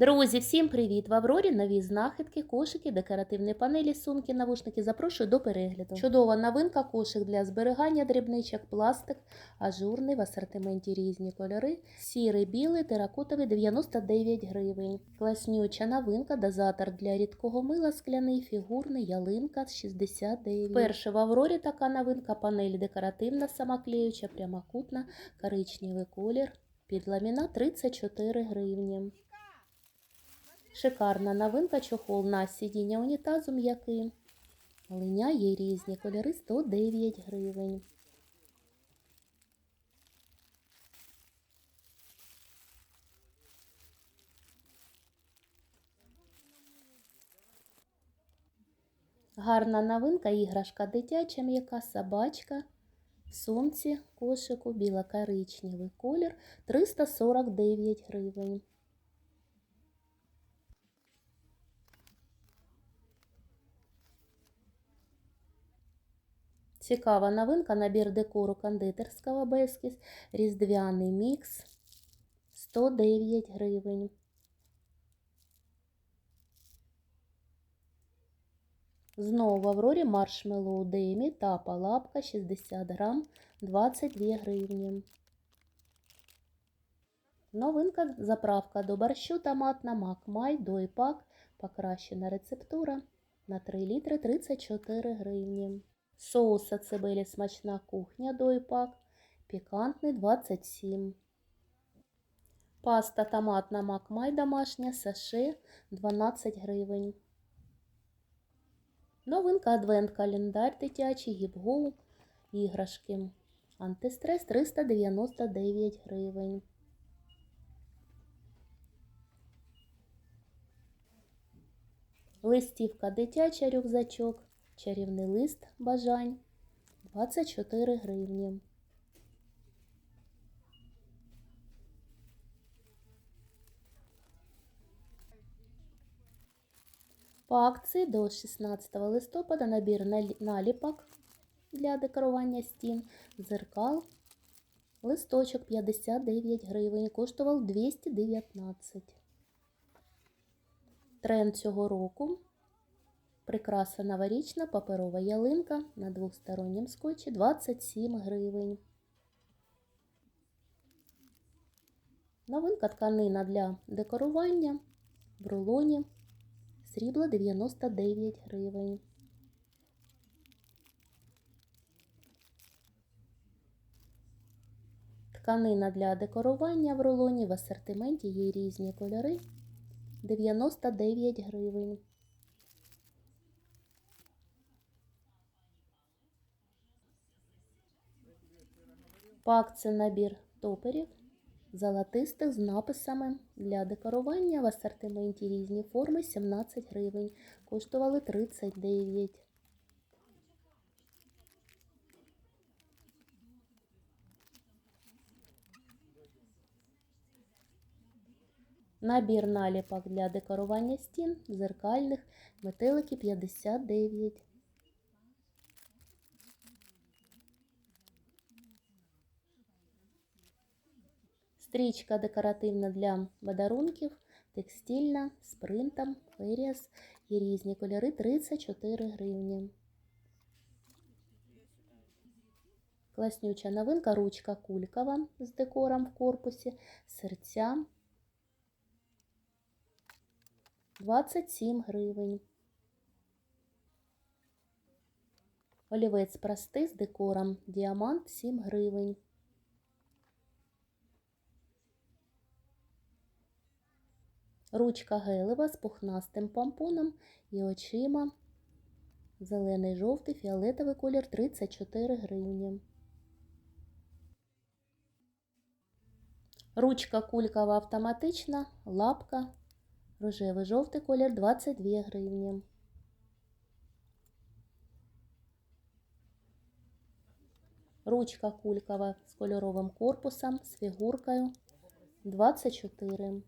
Друзі, всім привіт! В Аврорі нові знахідки, кошики, декоративні панелі, сумки, навушники. Запрошую до перегляду. Чудова новинка кошик для зберігання дрібничок, пластик, ажурний в асортименті різні кольори. Сірий, білий, теракотовий 99 гривень. Класнюча новинка, дозатор для рідкого мила, скляний, фігурний, ялинка 69. Перше в Аврорі така новинка, панель декоративна, самоклеюча, прямокутна, коричневий колір. Під ламінат 34 гривні. Шикарна новинка чохол на сидіння унітазу м'який. Линя є різні кольори 109 гривень. Гарна новинка, іграшка дитяча, м'яка собачка. В сумці кошику біло-коричневий колір 349 гривень. Цікава новинка, набір декору кондитерського Бескіс, різдвяний мікс 109 гривень. Знову в Аврорі маршмеллоу Демі та палапка 60 грам 22 гривні. Новинка заправка до борщу томатна Макмай Дойпак, покращена рецептура на 3 літри 34 гривні. Соуса цибелі смачна кухня Дойпак, пікантний 27. Паста томатна Макмай домашня саше 12 гривень. Новинка адвент календар дитячий, гіп-гоу, іграшки. Антистрес 399 гривень. Листівка дитяча рюкзачок. Чарівний лист бажань 24 гривні. По акції до 16 листопада набір наліпок для декорування стін, зеркал, листочок 59 гривень, коштував 219. Тренд цього року Прикраса новорічна паперова ялинка на двостороннім скотчі 27 гривень. Новинка тканина для декорування в рулоні. Срібло 99 гривень. Тканина для декорування в рулоні в асортименті є різні кольори 99 гривень. Пак це набір топерів золотистих з написами для декорування в асортименті різні форми 17 гривень. Коштували 39. Набір наліпок для декорування стін, зеркальних, метелики 59. Стрічка декоративна для подарунків, текстильна, з принтом, феріас і різні кольори 34 гривні. Класнюча новинка ручка кулькова з декором в корпусі, серця 27 гривень. Олівець простий з декором діамант 7 гривень. Ручка гелева з пухнастим помпоном і очима. Зелений, жовтий, фіолетовий колір 34 гривні. Ручка кулькова автоматична, лапка, рожевий жовтий колір 22 гривні. Ручка кулькова з кольоровим корпусом, з фігуркою 24.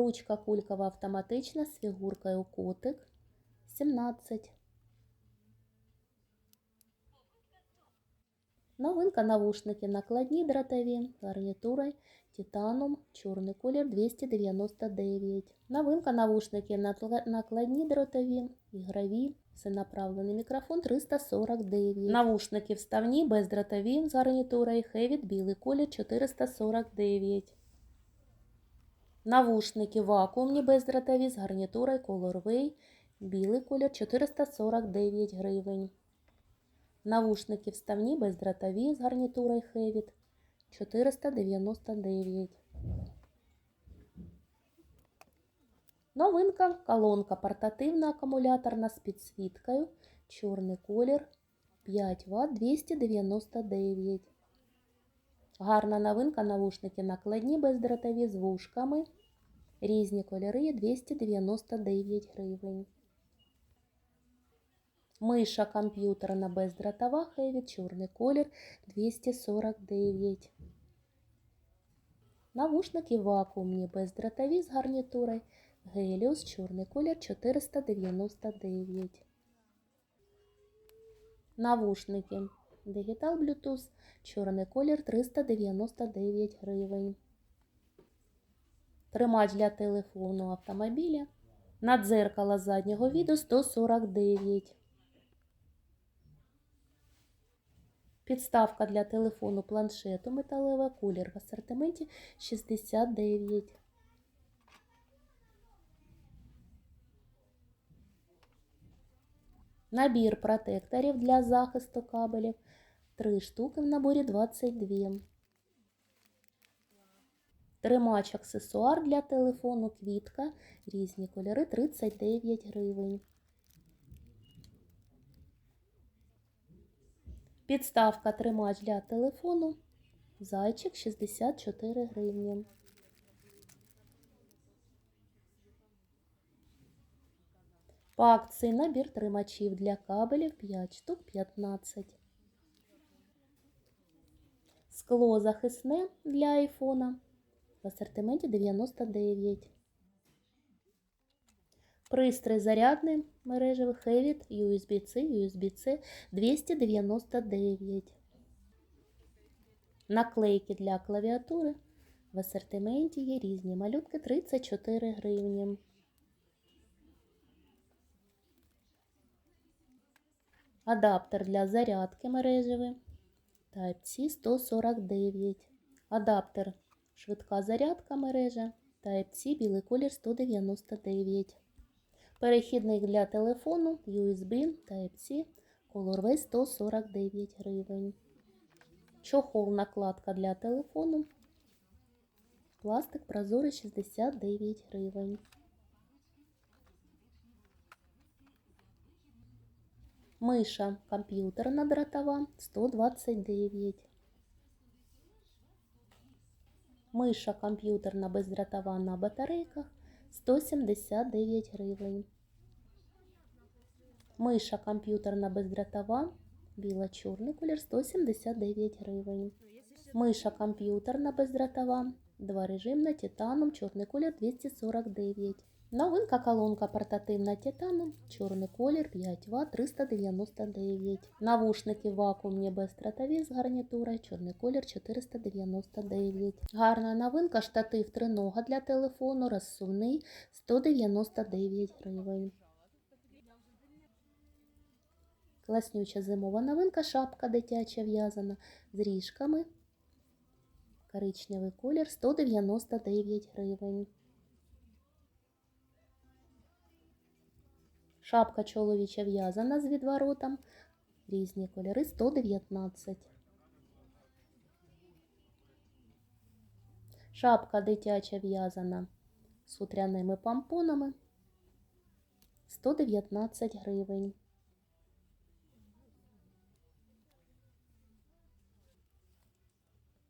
Ручка кулькова автоматична з фігуркою котик 17. Новинка навушники. Накладні дротові, гарнітури, титаном, чорний колір. 299. Новинка навушники. Накладні дротові, ігрові, всенаправлений мікрофон. 349. Навушники вставні, бездротові з гарнітурою, Хевіт, білий колір. 449. Навушники вакуумні бездротові з гарнітурою Colorway, білий колір 449 гривень. Навушники вставні бездротові з гарнітурою Хевіт 499. Новинка колонка портативна акумуляторна з підсвіткою. Чорний колір 5 Вт 299. Гарна новинка навушники накладні бездротові з вушками. Різні кольори 299 гривень. Миша комп'ютерна бездротова Хеві, чорний колір 249. Навушники вакуумні бездротові з гарнітурою Геліус, чорний колір 499. Навушники Digital Bluetooth, чорний колір 399 гривень. Тримач для телефону автомобіля. Надзеркало заднього віду 149. Підставка для телефону планшету металева колір в асортименті 69. Набір протекторів для захисту кабелів. 3 штуки в наборі 22. Тримач аксесуар для телефону квітка. Різні кольори 39 гривень. Підставка тримач для телефону. Зайчик 64 гривні. По акції набір тримачів для кабелів 5 штук 15. Скло захисне для айфона в асортименті 99. Пристрій зарядний мережевий Hevit USB-C, USB-C 299. Наклейки для клавіатури. В асортименті є різні малютки 34 гривні. Адаптер для зарядки мережевий. Type-C 149. Адаптер швидка зарядка мережа. Type-C білий колір 199. Перехідник для телефону USB Type-C Colorway 149 гривень. Чохол накладка для телефону. Пластик прозорий 69 гривень. Миша комп'ютерна дротова 129. Миша комп'ютерна бездротова на батарейках 179 гривень. Миша комп'ютерна бездротова, біла-чорний колір 179 гривень. Миша комп'ютерна бездротова, два режимна титаном, чорний колір 249. Новинка колонка портативна титаном, чорний колір 5 Вт 399. Навушники вакуумні бездротові з гарнітурою, чорний колір 499. Гарна новинка штатив тринога для телефону, розсувний 199 гривень. Класнюча зимова новинка, шапка дитяча в'язана з ріжками. Коричневий колір 199 гривень. Шапка чоловіча в'язана з відворотом. Різні кольори 119. Шапка дитяча в'язана з хутряними помпонами 119 гривень.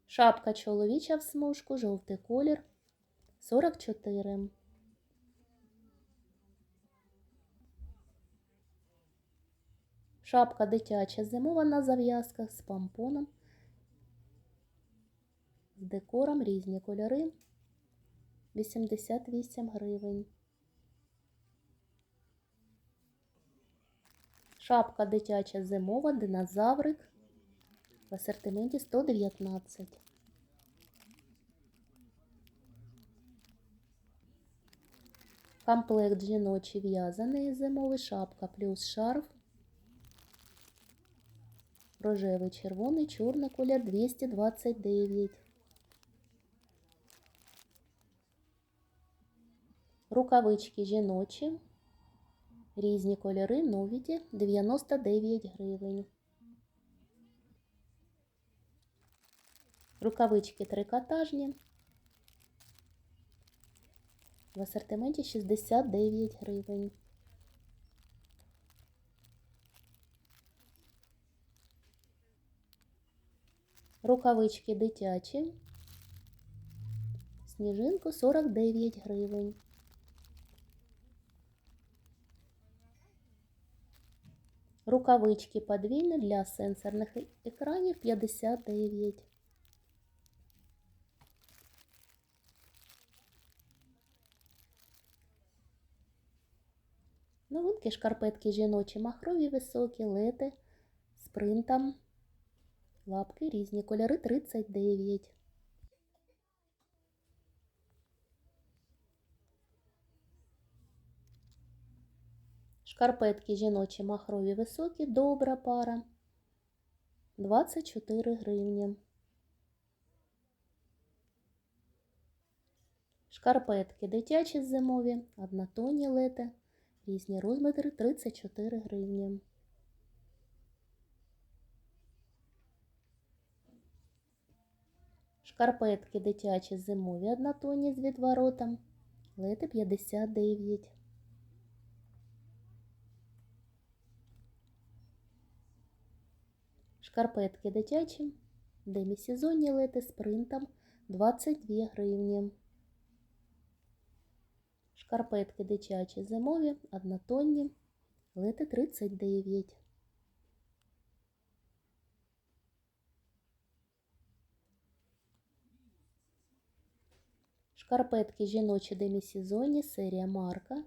Шапка чоловіча в смужку, жовтий колір 44. Шапка дитяча зимова на зав'язках з помпоном. З декором різні кольори 88 гривень. Шапка дитяча зимова, динозаврик В асортименті 119. Комплект жіночий в'язаний зимовий шапка плюс шарф. Рожевий, червоний, чорний колір 229. Рукавички жіночі. Різні кольори новіті 99 гривень. Рукавички трикотажні. В асортименті 69 гривень. Рукавички дитячі. Сніжинку 49 гривень. Рукавички подвійні для сенсорних екранів 59. Новинки шкарпетки жіночі, махрові високі, лети з принтом. Лапки різні кольори 39. Шкарпетки жіночі махрові високі, добра пара. 24 гривні. Шкарпетки дитячі зимові, однотонні лети, різні розміри 34 гривні. Шкарпетки дитячі зимові однотонні з відворотом, лети 59. Шкарпетки дитячі, демісезонні лети з принтом 22 гривні. Шкарпетки дитячі зимові, однотонні, лети 39. Шкарпетки жіночі демісезонні, серія марка.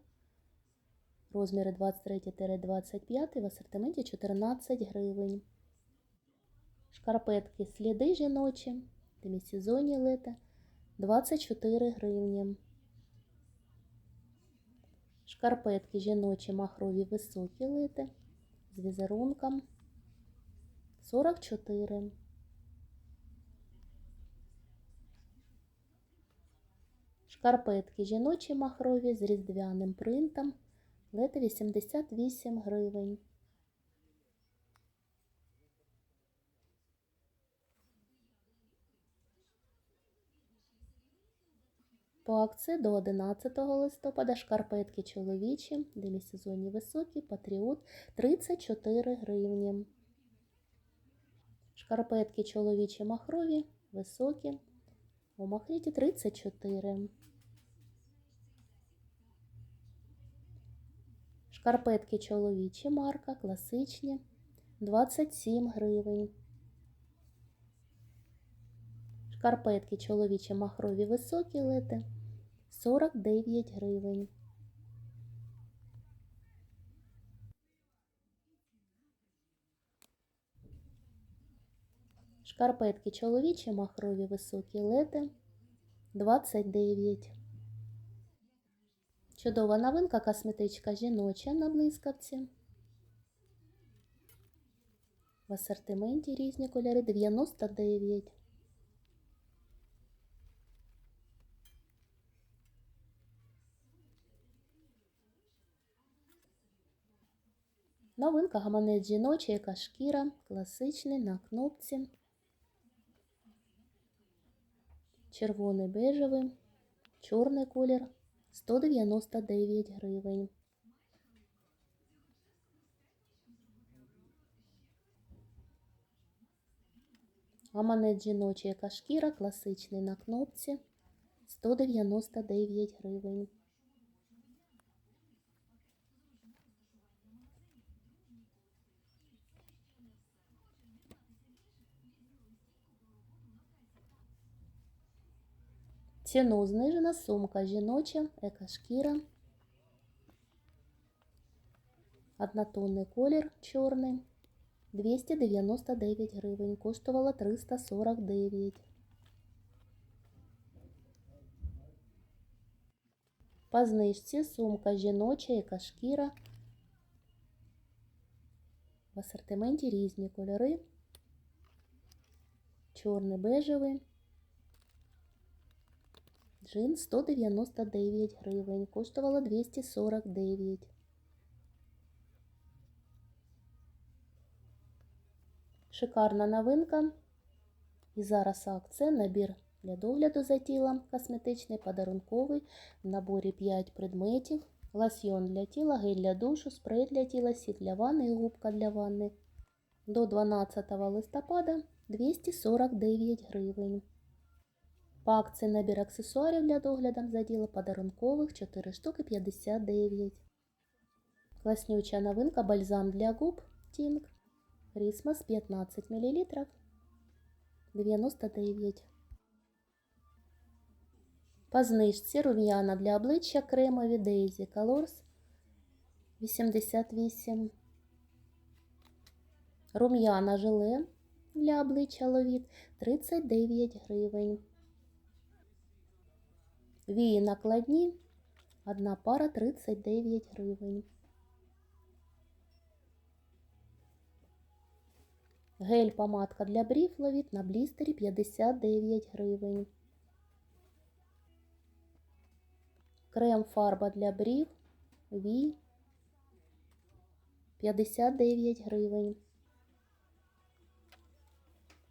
Розміри 23-25 в асортименті 14 гривень. Шкарпетки сліди жіночі, демісезонні лети 24 гривні. Шкарпетки жіночі махрові високі лети з візерунком 44. Шкарпетки жіночі махрові з різдвяним принтом лети 88 гривень. По акції до 11 листопада шкарпетки чоловічі, демісезонні високі, патріот 34 гривні. Шкарпетки чоловічі махрові, високі, у махріті 34. Шкарпетки чоловічі марка, класичні 27 гривень. Шкарпетки чоловічі махрові високі лети 49 гривень. Шкарпетки чоловічі махрові високі лети 29. Чудова новинка косметичка жіноча на блискавці. В асортименті різні кольори 99. Новинка гаманець жіночий, яка шкіра, класичний на кнопці. Червоний бежевий, чорний колір 199 гривень. Гаманець жіночий, яка шкіра, класичний на кнопці 199 гривень. Ціну знижена сумка жіноча, екошкіра. Однотонний колір чорний. 299 гривень, коштувала 349. По знижці сумка жіноча, яка шкіра. В асортименті різні кольори. Чорний бежевий. Джин 199 гривень, коштувала 249. Шикарна новинка. І зараз акція набір для догляду за тілом косметичний, подарунковий. В наборі 5 предметів. Лосьйон для тіла, гель для душу, спрей для тіла, сіль для ванни і губка для ванни. До 12 листопада 249 гривень. По акції набір аксесуарів для догляду за тіло подарункових 4 штуки 59. Класнюча новинка бальзам для губ Тінг. Рісмас 15 мл 99. По знижці рум'яна для обличчя кремові Daisy Colors 88. Рум'яна желе для обличчя ловіт 39 гривень. Вії накладні. Одна пара 39 гривень. Гель помадка для брів ловіт на блістері 59 гривень. Крем фарба для брів Ві 59 гривень.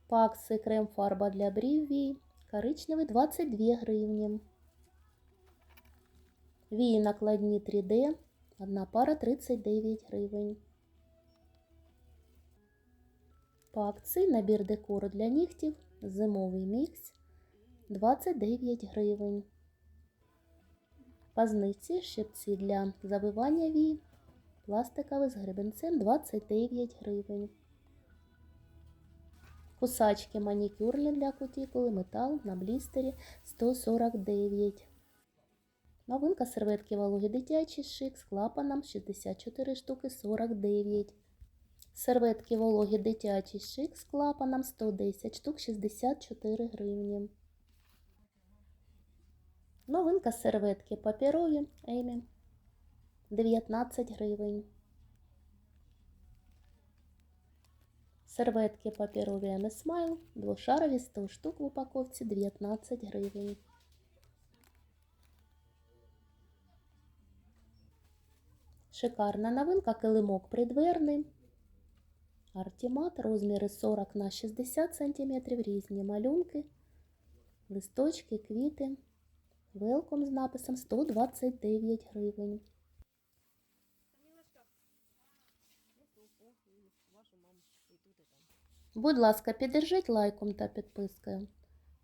Пакси крем фарба для брів Ві коричневий 22 гривні. Вії накладні 3D, одна пара 39 гривень. По акції набір декору для нігтів, зимовий мікс 29 гривень. По знижці щипці для забивання вій, пластиковий з гребенцем 29 гривень. Кусачки манікюрні для кутікули, метал на блістері 149 Новинка серветки вологі дитячі шик з клапаном 64 штуки 49. Серветки вологі дитячі шик з клапаном 110 штук 64 гривні. Новинка серветки паперові Емі 19 гривень. Серветки паперові Емі Смайл двошарові 100 штук в упаковці 19 гривень. Шикарна новинка килимок придверний. Артімат розміри 40 на 60 см, різні малюнки, листочки, квіти. Велком з написом 129 гривень. Будь ласка, піддержіть лайком та підпискою.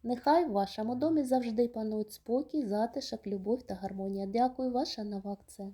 Нехай в вашому домі завжди панують спокій, затишок, любов та гармонія. Дякую, ваша нова акція.